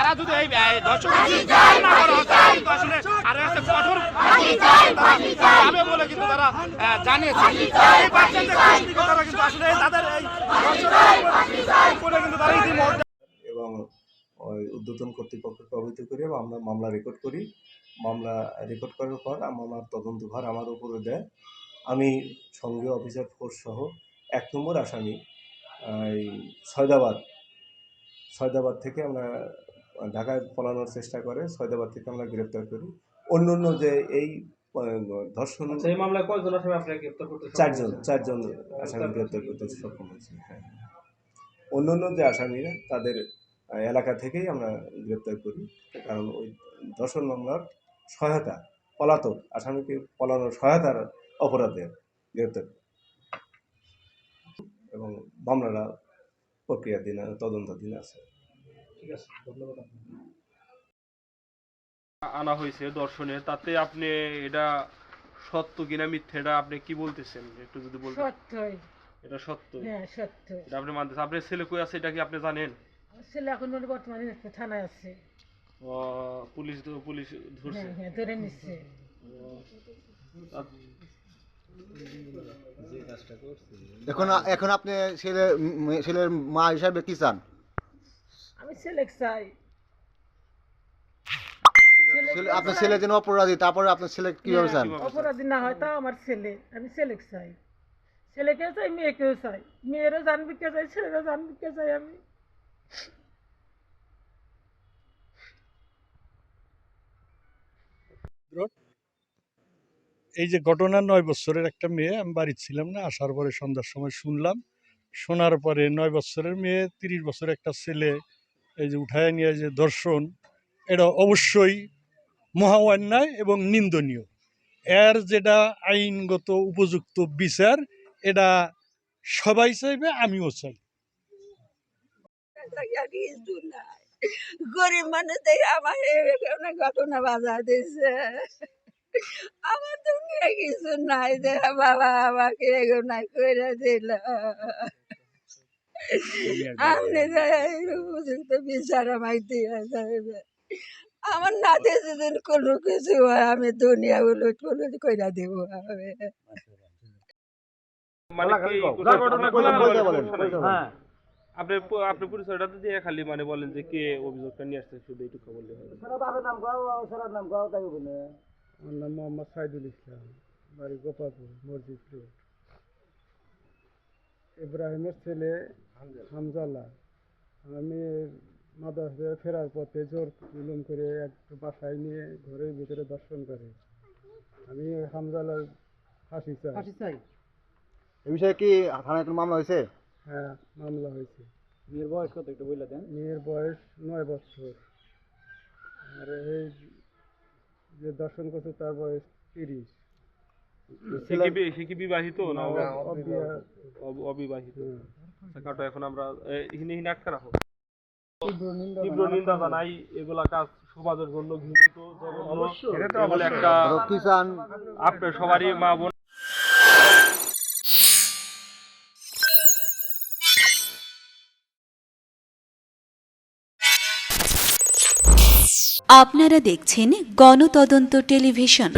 তারা যদি এই এই দর্শক না করা কিন্তু আসলে আরও একটা কঠোর যাবে বলে কিন্তু তারা জানিয়েছে। এই বাচ্চাদের তারা কিন্তু আসলে তাদের এই কিন্তু তারা ইতিমধ্যে এবং ওই উদ্বোধন কর্তৃপক্ষকে অবহিত করি এবং আমরা মামলা রেকর্ড করি। মামলা রেকর্ড করার পর আমার তদন্তভার আমার উপরে দেয়। আমি সঙ্গীয় অফিসার ফোর্স সহ এক নম্বর আসামি এই সয়দাবাদ সয়দাবাদ থেকে আমরা ঢাকায় পলানোর চেষ্টা করে সয়দাবাদ থেকে আমরা গ্রেপ্তার করি। অন্য অন্য যে এই ধর্ষণ সেই মামলায় কয়জন আসামি আপনারা গ্রেপ্তার করতে চারজন চারজন আসামি গ্রেপ্তার করতে সক্ষম হয়েছে হ্যাঁ। অন্য অন্য যে আসামিরা তাদের এলাকা থেকেই আমরা গ্রেপ্তার করি। কারণ ওই ধর্ষণ মামলার সহায়তা পলাতক আসামিকে পলানোর সহায়তার অপরাধে গ্রেপ্তার এবং মামলাটা প্রক্রিয়াধীন তদন্তাধীন আছে। ঠিক আছে ধন্যবাদ আনা হয়েছে দর্শনে তাতে আপনি এটা সত্য কিনা মিথ্যে এটা আপনি কি বলতেছেন? একটু যদি বলতেন। সত্যই। এটা সত্য হ্যাঁ সত্য এটা আপনি মানতেছেন। আপনার ছেলে কই আছে এটা কি আপনি জানেন? ছেলে এখন মানে বর্তমানে থানায় আছে। ও, পুলিশ তো- পুলিশ ধরছে। হ্যাঁ হ্যাঁ ধরে নিচ্ছে। এখন এখন আপনি ছেলে ছেলের মা হিসাবে কি চান? আমি ছেলে চাই আপনার ছেলে যেন অপরাধী তারপরে আপনার ছেলে কীভাবে চান? অপরাধী না হয় তা আমার ছেলে। আমি ছেলে চাই। ছেলেকেও চাই মেয়েকেও চাই। মেয়েরও জানবি কে চাই ছেলেরও জানবি কে চাই আমি। এই যে ঘটনা নয় বছরের একটা মেয়ে আমি বাড়িতে ছিলাম না আসার পরে সন্ধ্যার সময় শুনলাম। শোনার পরে নয় বছরের মেয়ে তিরিশ বছরের একটা ছেলে এই যে উঠায় নিয়ে যে দর্শন, এটা অবশ্যই মহা অন্যায় এবং নিন্দনীয়। এর যেটা আইনগত উপযুক্ত বিচার, এটা সবাই চাইবে, আমিও চাই। গরিব মানুষ দেখে আমার ঘটনা বাজা দিছে আমার তো কিছু নাই যে বাবা আমাকে এগোনাই করে দিল। আপনি উপযুক্ত বিচার আমাকে দিয়ে যাবে আমার নাতে যদি কোনো কিছু হয় আমি দুনিয়া উলট পুলট করে দিব মানে খোলা। আপনি আপনি পরিচয়টা দিয়ে মানে বলেন যে কে অভিযোগটা নিয়ে আসছে শুধু এইটুকু বললে হবে আমার নাম মোহাম্মদ সাইদুল ইসলাম বাড়ি গোপালপুর মসজিদ রোড ইব্রাহিমের ছেলে হামজালা। আমি মাদ্রাসা ফেরার পথে জোর জুলুম করে এক বাসায় নিয়ে ঘরের ভিতরে দর্শন করে। আমি হামজালার ফাঁসি চাই। এই বিষয়ে কি থানায় কোনো মামলা হয়েছে? হ্যাঁ মামলা হয়েছে। মেয়ের বয়স কত একটু বলে দেন। মেয়ের বয়স নয় বছর। আর এই যে দর্শন করছে তার বয়স তিরিশ। সে কি বি- সে কি বিবাহিত না অবিবাহিত। আচ্ছা, কাটো এখন আমরা হিনে হিনে আটকা রাখো তীব্র নিন্দা জানাই এগুলা কাজ সমাজের জন্য ঘৃণিত একটা আরও কি চান আপনার সবারই মা বোন। আপনারা দেখছেন গণতদন্ত টেলিভিশন।